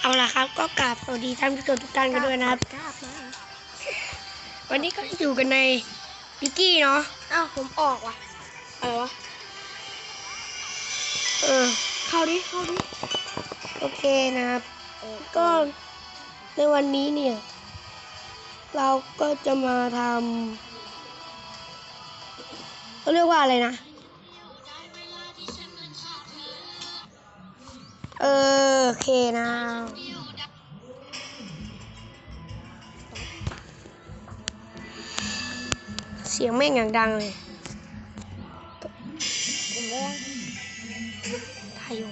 เอาละครับก็กราบสวัสดีท่านผู้ชมทุกท่านกันด้วยนะครับกราบมาวันนี้ก็อยู่กันในพิกกี้เนาะอ้าวผมออกว่ะอะไรวะเออเข้าดิเข้าดิโอเคนะครับเออก็ในวันนี้เนี่ย เราก็จะมาทำเขาเรียกว่าอะไรนะ เออโอเคนะเสียงแม่งอย่างดังเลยผมเล่นทายอยู่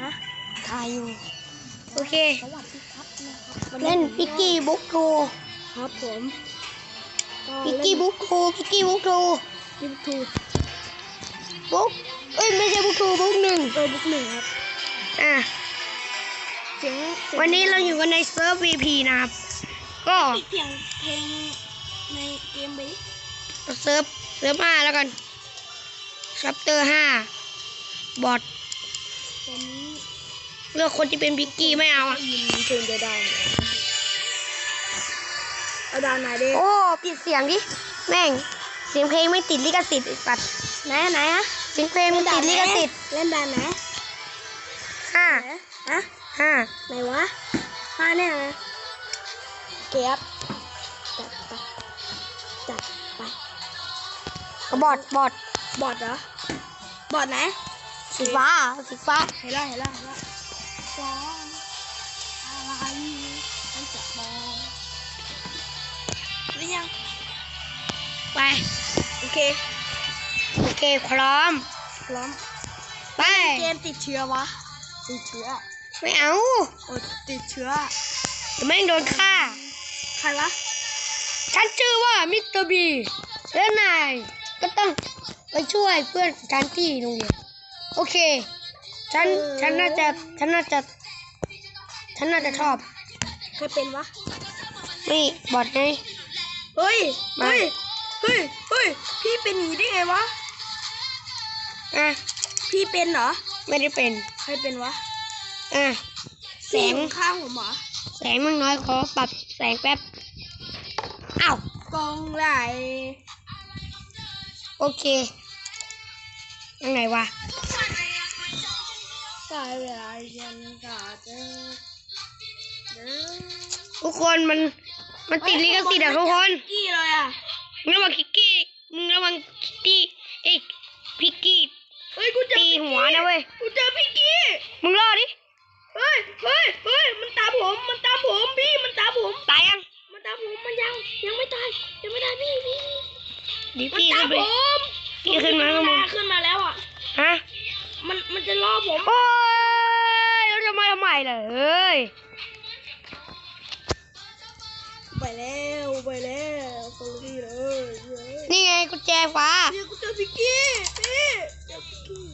ฮะทายอยู่ โอเคสวัสดีครับนะครับเล่นพิกกี้บุ๊กทูครับผมพิกกี้บุ๊กทูพิกกี้บุ๊กทูบุ๊กทูบุ๊กเอ้ยไม่ใช่บุ๊กทูบุ๊กหนึ่งเออบุ๊กหนึ่งครับ อะเสียงสียงวันนี้เราอยู่กันในเซิร์ฟ VP นะครับ ก็ปิดเสียงเพลงในเกมไปดิเซิร์ฟเซิร์ฟห้าแล้วกันชัปเตอร์ห้าบอทตอนนี้เลือกคนที่เป็นพิกกี้ไม่เอาอะยินเพลงเดียวดาวเอาดาวไหนดิโอ้ปิดเสียงดิ แม่ง เสียงเพลงไม่ติดลิขสิทธิ์ไอ้สัตว์ไหนไหนอะเสียงเพลงมันติดลิขสิทธิ์เล่นดาวไหน ห้าฮะห้าไหนวะห้าเนี่ยนะเก็บจัดไปจัดไปบอทบอทบอดเหรอบอดไหนสีฟ้าสีฟ้าเห็นแล้วเห็นแล้วเห็นแล้วสองอะไรฉันจะบอกหรือยังไปโอเคโอเคพร้อมพร้อมไปเกมติดเชื้อวะ ติดเชื้อไม่เอาโอ้ติดเชื้อเดี๋ยวแม่งโดนฆ่า ใครวะ ฉันชื่อว่ามิสเตอร์บีและนายก็ต้องไปช่วยเพื่อนฉันที่โรงเรียนโอเค ฉันฉันน่าจะฉันน่าจะฉันน่าจะชอบใครเป็นวะ นี่บอทไง เฮ้ย มา เฮ้ย เฮ้ย เฮ้ย พี่เป็นหนีได้ไงวะ อะพี่เป็นเหรอ ไม่ได้เป็น ใครเป็นวะอะแสงพี่อยู่ข้างผมเหรอ แสงมันน้อยขอปรับแสงแป๊บอ้าวกองไหลโอเคยังไงวะสายเวลาฉันกาเจอเดินทุกคนมันมันติดลิขสิทธิ์อะทุกคนกี้เลยอะมึงระวังคิกกี้มึงระวัง ดิมันพี่ตาขึ้มนไปผมพี่ขึ้นมาข้างบนขึ้นมาแล้วอะฮะมันมันจะล่อผมโอ้ยแล้วจะมาทำไมล่ะเอ้ยไปแล้วไปแล้วโซลี่เลยเย้ยนี่ไงกุญแจฟ้าพี่กูเจอพี่กี้พี่เจอพี่กี้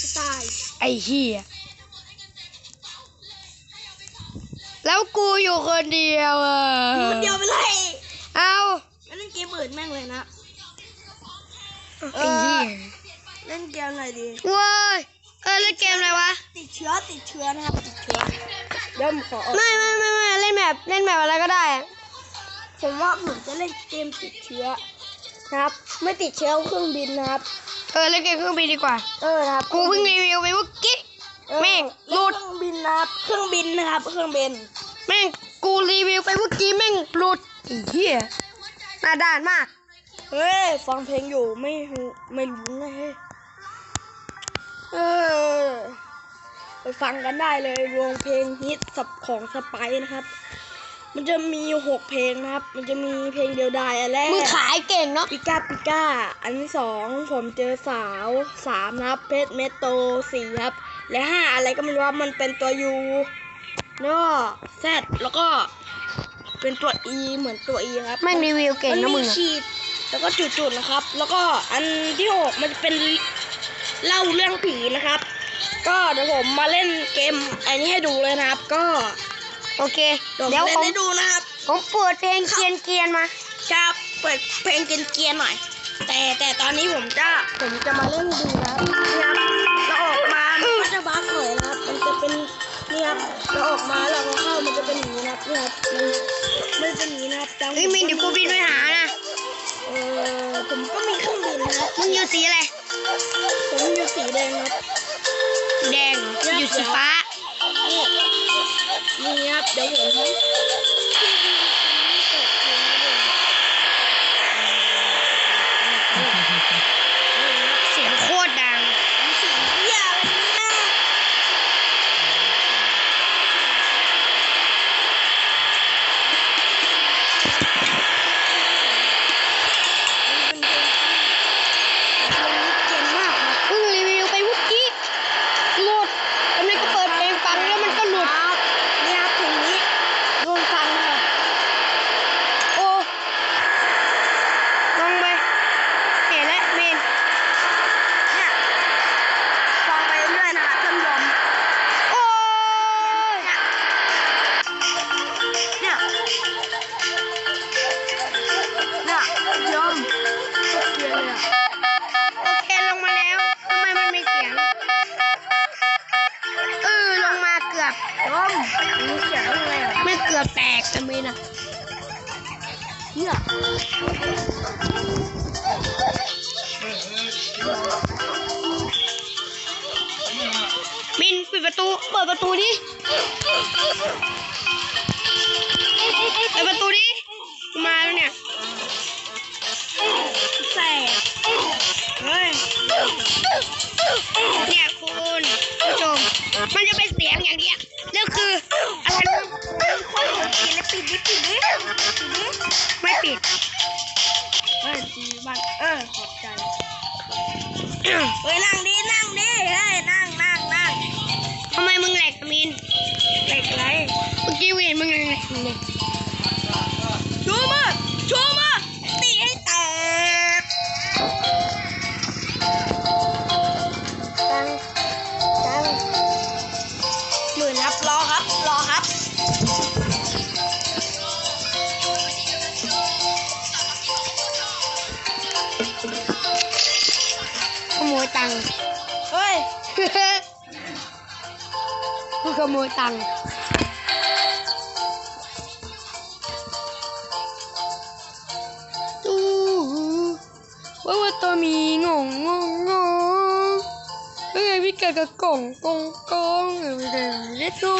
จะตายไอ้เหี้ยแล้วกูอยู่คนเดียวอะมันเดียวไปเลยเอางั้น เล่นเกมอื่นแม่งเลยนะไอ้เหี้ยเล่นเกมอะไรดีเว้ยเออเล่นเกมอะไรวะ ติดเชื้อติดเชื้อนะครับติดเชื้อเดี๋ยวผมขอออกไม่ไม่ไม่ไม่เล่นแบบเล่นแบบอะไรก็ได้อะผมว่าผมจะเล่นเกมติดเชื้อนะครับ ไม่ติดเชื้อเครื่องบินนะครับ เออเล่นเกมเครื่องบินดีกว่า เออนะครับกูเพิ่งรีวิวไปเมื่อกี้เออแม่งหเล่ลุนดเครื่องบินนะครับ เครื่องบินนะครับ เครื่องบิน แม่งกูรีวิวไปเมื่อกี้แม่งหลุดไอ้เหี้ย หน้าด้านมาก เฮ้ย ฟังเพลงอยู่ไม่รู้ไม่รู้ไงเฮ้ยเออไปฟังกันได้เลยวงเพลงฮิตสับของสไปซ์นะครับ มันจะมีหกเพลงนะครับ มันจะมีเพลงเดียวดายอันแรกมึงขายเก่งเนาะปิก้าปิก้า อันที่สองผมเจอสาวสามนะครับ เพชรเมโตสี่ครับ และห้าอะไรก็ไม่รู้ว่ามันเป็นตัวยูแล้วก็แซดแล้วก็ เป็นตัวอีเหมือนตัวอีครับแม่งรีวิวเก่งมันนะมีมึงอะขีดแล้วก็จุดๆนะครับ แล้วก็อันที่หกมันจะเป็นเล่าเรื่องผีนะครับ ก็เดี๋ยวผมมาเล่นเกมอันนี้ให้ดูเลยนะครับ ก็ โอเค เดี๋ยวเดี๋ยวเล่ผนมให้ดูนะครับ ผมเปิดเพลงเกรียนเกียนๆมาจะเปิดเพลงเกรียนๆหน่อย แต่แต่ตอนนี้ผมจะผมจะมาเล่นให้ดูนะครับนะครับแล้วออกมามันก็จะบั๊กหน่อยนะครับ มันจะเป็นเนี่ยครับนะครับเราออกมาแล้วเราเข้ามันจะเป็นอย่างนี้นะครับเนี่ยครับมันมันจะเป็นอย่างนี้นะครับจังเฮ้ยมินเดี๋ยวกูบินไปหานะเออผมก็มีเครื่องบินนะครับมึงอยู่สีอะไรผมอยู่สีแดงครับสีแดงเหรออยู่สีฟ้านี่นี่ครับเดี๋ยวผม บอมมีเสียงอะไรอะไม่เกือบแตกแต่เมนะเนี่ยมินปิดประตู เปิดประตูดิเปิดประตูดิมาแล้วเนี่ยแสบเฮ้ยเนี่ยคุณผู้ชมมันจะเป็นเสียงอย่างเนี้ย ก็คืออะไรนะคนหัวกิดเลยปิดดิปิดดิปิดดิไม่ปิดเฮ้ยดีบ้านเออขอบใจเฮ้ยนั่งดินั่งดิเฮ้ยนั่งนั่งนั่งทำไมมึงแหลกอะมินแหล็กไรเมื่อกี้เห็นมึงแหลกเลย ยตังค์เฮ้ยคือขโมยตังค์ตู้ว่าว่าตัวมีงงงงงงเอ้ยพี่เกิดกับกล่องกงกงเออไม่ได้ไม่ดู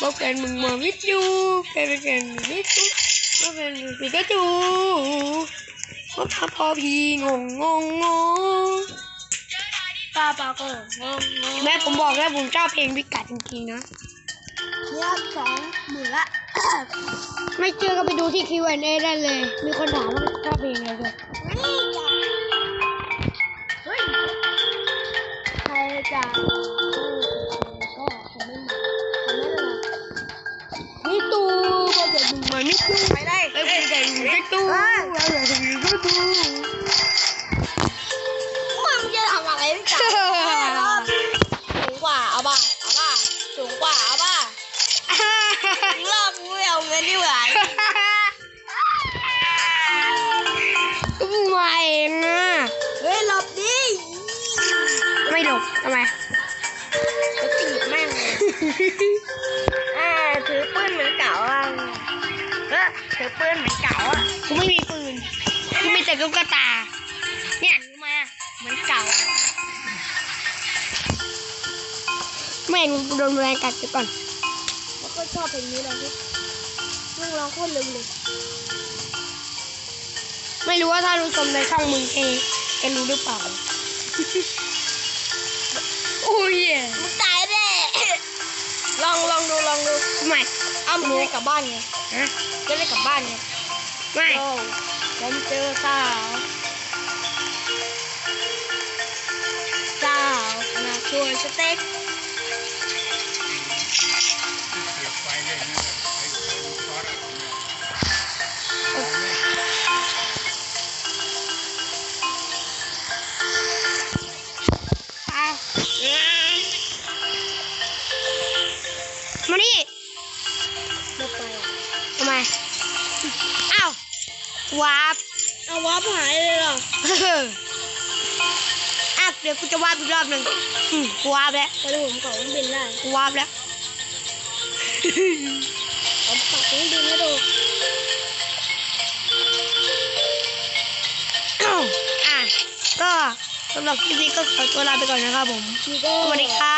บอกกันมึงมาวิทยูแกเป็นกันวิทยูบอกกันมึงปิกาจูว่าพาพอพีงงงงง งป้าป้าก็งงงงแม่ผมบอกแล้วผมชอบเพลงพิกัดจริงๆนะเนี่ยสองหมื่นละ ไม่เชื่อก็ไปดูที่ Q&A ได้เลย มีคนถามว่าชอบเพลงอะไรด้วยนี่จ้ะเฮ้ยใครจะก็คงไม่มาคงไม่เป็นไรนี่ตูบอกแบบมึงมานี่ตูไปได้ไอ้คุณใจมึงไม่ตู ต่ตุ๊กตา เนี่ยถือมาเหมือนเก่าแม่งกูโดนแรงกัดไปก่อน แล้วก็ชอบเพลงนี้เลยพี่มึงร้องโคตรเร็วเลย ไม่รู้ว่าถ้ารู้ชมในช่องมึงเองแกรู้หรือเปล่า โอ้ยมึงตายแน่ลองลองดูลองดูทำไมอ้าวมึงจะได้กลับบ้านไงฮะจะได้กลับบ้านไงไม่โอ้ ผมเจอสาวสาวน่าชวนสเต็กอะ ร์ปอีกรอบหนึ่งอืมกูวาร์ปแล้วแต่ถ้าผมเก่าต้องบินได้กูวาร์ปแล้วเอาปักเครื่องบินให้ดูอะก็สำหรับคลิปนี้ก็ขอตัวลาไปก่อนนะครับผมนี่ก็สวัสดีครับ